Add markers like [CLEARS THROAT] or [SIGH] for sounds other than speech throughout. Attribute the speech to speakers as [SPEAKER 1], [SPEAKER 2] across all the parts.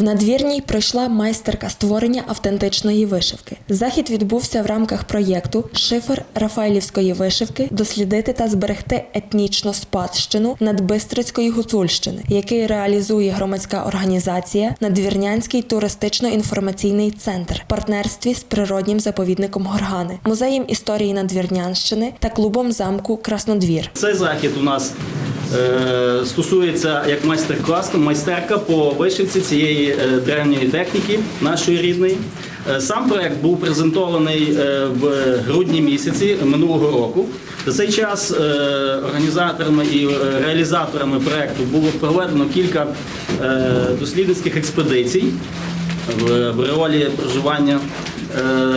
[SPEAKER 1] В надвірній пройшла майстерка створення автентичної вишивки. Захід відбувся в рамках проєкту Шифр Рафаелівської вишивки дослідити та зберегти етнічну спадщину Надбистрицької гуцульщини, який реалізує громадська організація Надвірнянський туристично-інформаційний центр в партнерстві з природнім заповідником Горгани, музеєм історії Надвірнянщини та клубом замку Краснодвір.
[SPEAKER 2] Цей захід у нас стосується як майстер-клас, майстерка по вишивці цієї е, древньої техніки нашої рідної. Е, Сам проект був презентований е, в грудні місяці минулого року. За цей час е, організаторами і е, реалізаторами проекту було проведено кілька е, дослідницьких експедицій в, реолі проживання, е,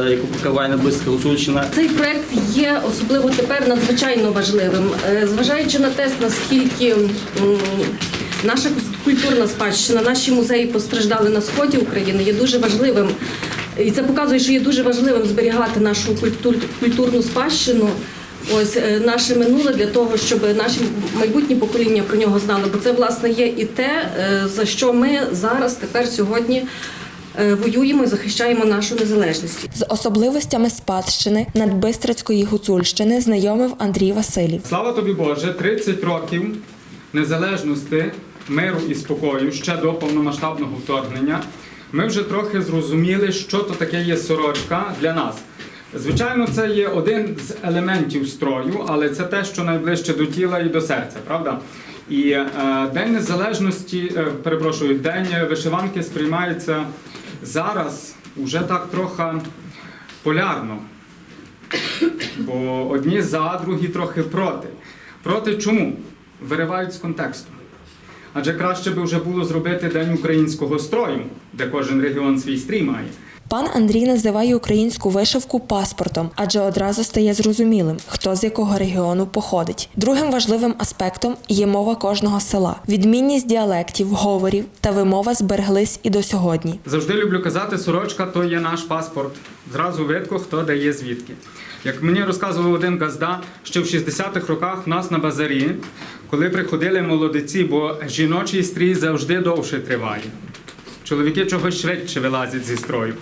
[SPEAKER 2] яку покриває Надбиська Гуцульщина.
[SPEAKER 3] Цей проект є особливо тепер надзвичайно важливим, Е, зважаючи на те, наскільки наша культурна спадщина, наші музеї постраждали на сході України, є дуже важливим. І це показує, що є дуже важливим зберігати нашу культур, культурну спадщину. Ось е, наше минуле для того, щоб наші майбутні покоління про нього знали. Бо це власне є і те, е, за що ми зараз тепер сьогодні е, воюємо і захищаємо нашу незалежність.
[SPEAKER 1] З особливостями спадщини Надбистрицької гуцульщини знайомив Андрій Василів.
[SPEAKER 4] Слава тобі Боже, 30 років незалежності, миру і спокою ще до повномасштабного вторгнення. Ми вже трохи зрозуміли, що то таке є сорочка для нас. Звичайно, це є один з елементів строю, але це те, що найближче до тіла і до серця, правда? І е, День Незалежності, е, перепрошую, День вишиванки сприймається зараз вже так трохи полярно. Бо одні за, другі трохи проти. Проти чому? Виривають з контексту. Адже краще би вже було зробити День українського строю, де кожен регіон свій стрій має.
[SPEAKER 1] Пан Андрій називає українську вишивку паспортом, адже одразу стає зрозумілим, хто з якого регіону походить. Другим важливим аспектом є мова кожного села. Відмінність діалектів, говорів та вимова збереглись і до сьогодні.
[SPEAKER 4] Завжди люблю казати, сорочка то є наш паспорт. Зразу видко, хто дає звідки. Як мені розказував один газда, ще в 60-х роках в нас на базарі, коли приходили молодиці, бо жіночий стрій завжди довше триває. Чоловіки чогось швидше вилазять зі строю.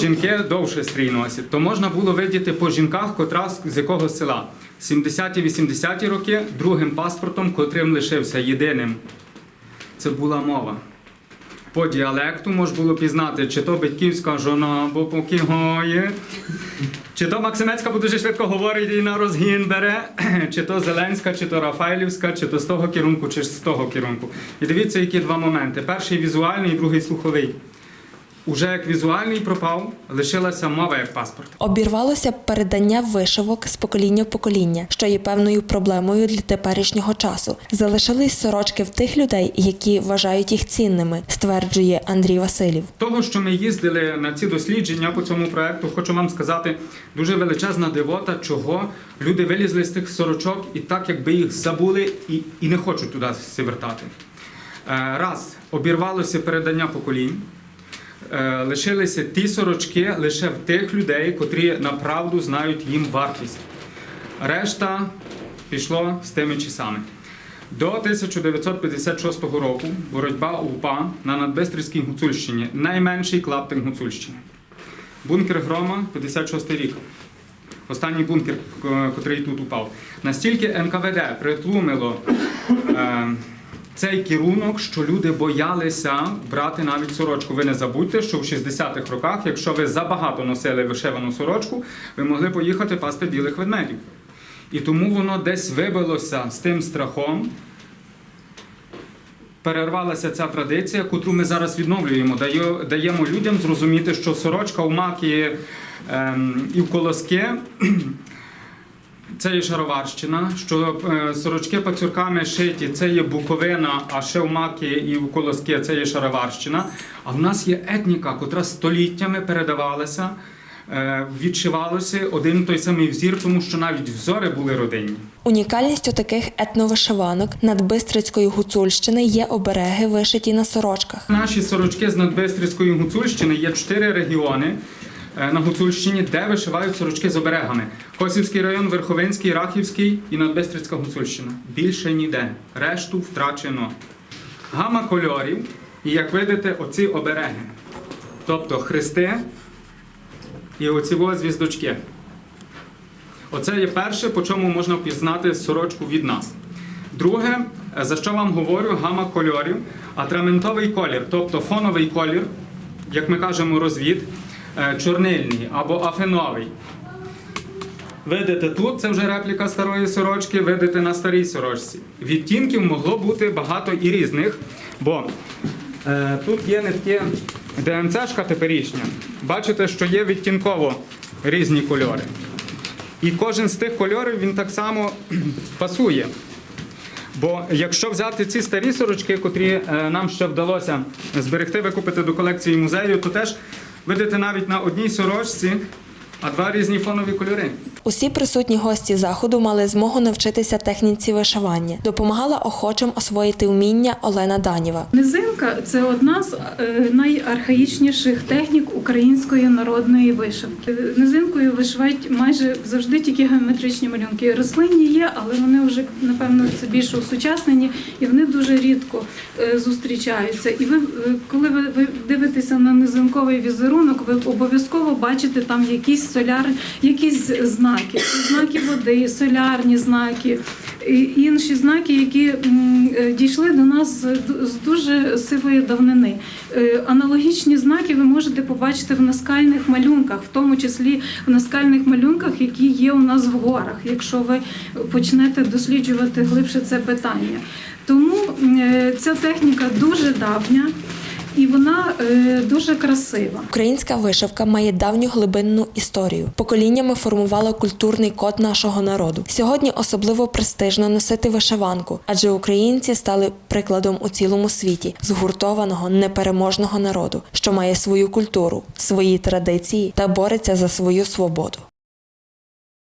[SPEAKER 4] Жінки довше стрій носять. То можна було видіти по жінках, котра з- якого села. 70-80-ті роки другим паспортом, котрим лишився єдиним, це була мова. По діалекту можна було пізнати, чи то батьківська жона, бо поки гоє, чи то Максимецька, бо дуже швидко говорить і на розгін бере, [CLEARS THROAT] чи то Зеленська, чи то Рафайлівська, чи то з того керунку, чи з того керунку. І дивіться, які два моменти: перший візуальний, другий слуховий. Уже як візуальний пропав, лишилася мова як паспорт.
[SPEAKER 1] Обірвалося передання вишивок з покоління в покоління, що є певною проблемою для теперішнього часу. Залишились сорочки в тих людей, які вважають їх цінними, стверджує Андрій Василів.
[SPEAKER 4] Того, що ми їздили на ці дослідження по цьому проекту, хочу вам сказати, дуже величезна дивота, чого люди вилізли з тих сорочок і так, якби їх забули і, і не хочуть туди всі вертати. Е, Раз, обірвалося передання поколінь. Е, Лишилися ті сорочки лише в тих людей, котрі направду знають їм вартість. Решта пішло з тими часами. До 1956 року боротьба УПА на Надбистрівській Гуцульщині найменший клаптик Гуцульщини. Бункер Грома 56 рік. Останній бункер, к- котрий тут упав. Настільки НКВД притлумило е, цей керунок, що люди боялися брати навіть сорочку. Ви не забудьте, що в 60-х роках, якщо ви забагато носили вишивану сорочку, ви могли поїхати пасти білих ведмедів. І тому воно десь вибилося з тим страхом. Перервалася ця традиція, котру ми зараз відновлюємо. Даємо людям зрозуміти, що сорочка у маки ем, і в колоски це є шароварщина, що е, сорочки пацюрками шиті це є буковина, а ще в маки і в колоски це є шароварщина. А в нас є етніка, котра століттями передавалася, е, відшивалося один той самий взір, тому що навіть взори були родинні.
[SPEAKER 1] Унікальністю таких етновишиванок Надбистрицької гуцульщини є обереги, вишиті на сорочках.
[SPEAKER 4] Наші сорочки з Надбистрівської Гуцульщини є чотири регіони на Гуцульщині, де вишивають сорочки з оберегами. Косівський район, Верховинський, Рахівський і Надбистрівська Гуцульщина. Більше ніде. Решту втрачено. Гама кольорів І як видите, оці обереги. Тобто хрести і оці звіздочки. Оце є перше, по чому можна впізнати сорочку від нас. Друге, е, за що вам говорю, гама кольорів, атраментовий колір, тобто фоновий колір, як ми кажемо, розвід, е, чорнильний або афеновий. Видите тут, це вже репліка старої сорочки, видите на старій сорочці. Відтінків могло бути багато і різних, бо е, тут є нитки ДМЦшка теперішня. Бачите, що є відтінково різні кольори. І кожен з тих кольорів він так само пасує. Бо якщо взяти ці старі сорочки, котрі е, нам ще вдалося зберегти, викупити до колекції музею, то теж видите навіть на одній сорочці, а два різні фонові кольори.
[SPEAKER 1] Усі присутні гості заходу мали змогу навчитися техніці вишивання. Допомагала охочим освоїти вміння Олена Данєва.
[SPEAKER 5] Низинка це одна з е, найархаїчніших технік української народної вишивки. Низинкою вишивають майже завжди тільки геометричні малюнки. Рослинні є, але вони вже напевно це більше осучаснені і вони дуже рідко е, зустрічаються. І ви, е, коли ви, ви дивитеся на низинковий візерунок, ви обов'язково бачите там якісь соляр, якісь знаки, знаки води, солярні знаки. І інші знаки, які е, дійшли до нас з дуже сивої давнини. Е, Аналогічні знаки ви можете побачити в наскальних малюнках, в тому числі в наскальних малюнках, які є у нас в горах, якщо ви почнете досліджувати глибше це питання. Тому е, ця техніка дуже давня і вона е, дуже красива.
[SPEAKER 1] Українська вишивка має давню глибинну історію. Поколіннями формувала культурний код нашого народу. Сьогодні особливо престижно носити вишиванку, адже українці стали прикладом у цілому світі згуртованого непереможного народу, що має свою культуру, свої традиції та бореться за свою свободу.